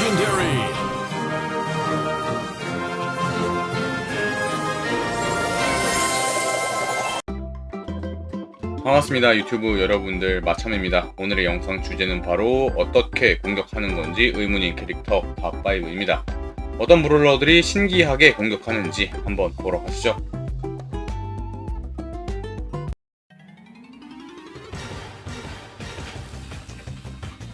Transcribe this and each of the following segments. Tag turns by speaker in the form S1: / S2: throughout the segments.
S1: Legendary.
S2: 반갑습니다 유튜브 여러분들 마참입니다. 오늘의 영상 주제는 바로 어떻게 공격하는 건지 의문인 캐릭터 밥5입니다. 어떤 브롤러들이 신기하게 공격하는지 한번 보러 가시죠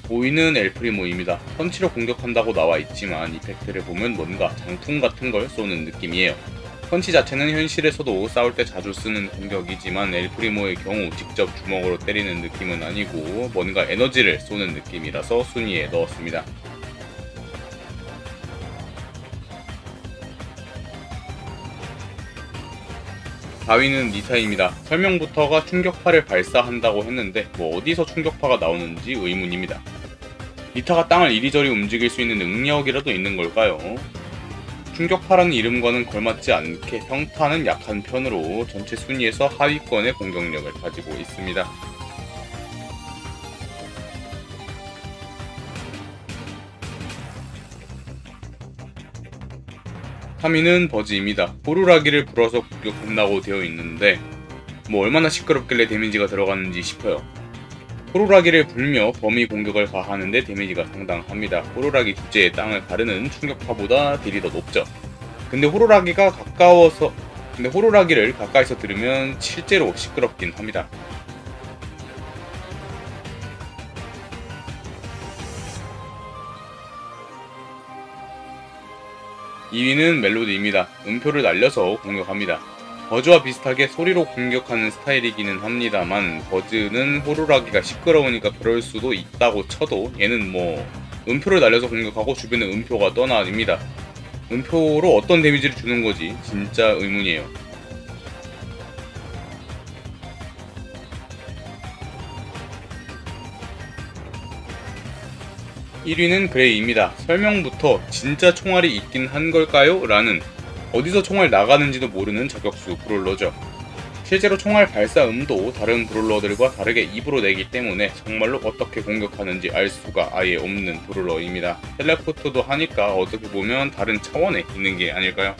S2: 보이는 엘프리모입니다 펀치로 공격한다고 나와 있지만 이펙트를 보면 뭔가 장풍 같은 걸 쏘는 느낌이에요 펀치 자체는 현실에서도 싸울 때 자주 쓰는 공격이지만 엘프리모의 경우 직접 주먹으로 때리는 느낌은 아니고 뭔가 에너지를 쏘는 느낌이라서 순위에 넣었습니다. 다위는 니타입니다. 설명부터가 충격파를 발사한다고 했는데 뭐 어디서 충격파가 나오는지 의문입니다. 니타가 땅을 이리저리 움직일 수 있는 능력이라도 있는 걸까요? 충격파라는 이름과는 걸맞지 않게 평타는 약한 편으로 전체 순위에서 하위권의 공격력을 가지고 있습니다. 카미는 버즈입니다. 호루라기를 불어서 공격한다고 되어 있는데 뭐 얼마나 시끄럽길래 데미지가 들어가는지 싶어요. 호루라기를 불며 범위 공격을 가하는데 데미지가 상당합니다. 호루라기 주제의 땅을 가르는 충격파보다 딜이 더 높죠. 근데 호루라기가 가까워서 근데 호루라기를 가까이서 들으면 실제로 시끄럽긴 합니다. (2위는) 멜로디입니다. 음표를 날려서 공격합니다. 버즈와 비슷하게 소리로 공격하는 스타일이기는 합니다만 버즈는 호루라기가 시끄러우니까 그럴 수도 있다고 쳐도 얘는 뭐 음표를 날려서 공격하고 주변에 음표가 떠나닙니다. 음표로 어떤 데미지를 주는 거지 진짜 의문이에요. (1위는) 그레이입니다. 설명부터 진짜 총알이 있긴 한 걸까요? 라는 어디서 총알 나가는지도 모르는 저격수 브롤러죠. 실제로 총알 발사음도 다른 브롤러들과 다르게 입으로 내기 때문에 정말로 어떻게 공격하는지 알 수가 아예 없는 브롤러입니다. 텔레포트도 하니까 어떻게 보면 다른 차원에 있는 게 아닐까요?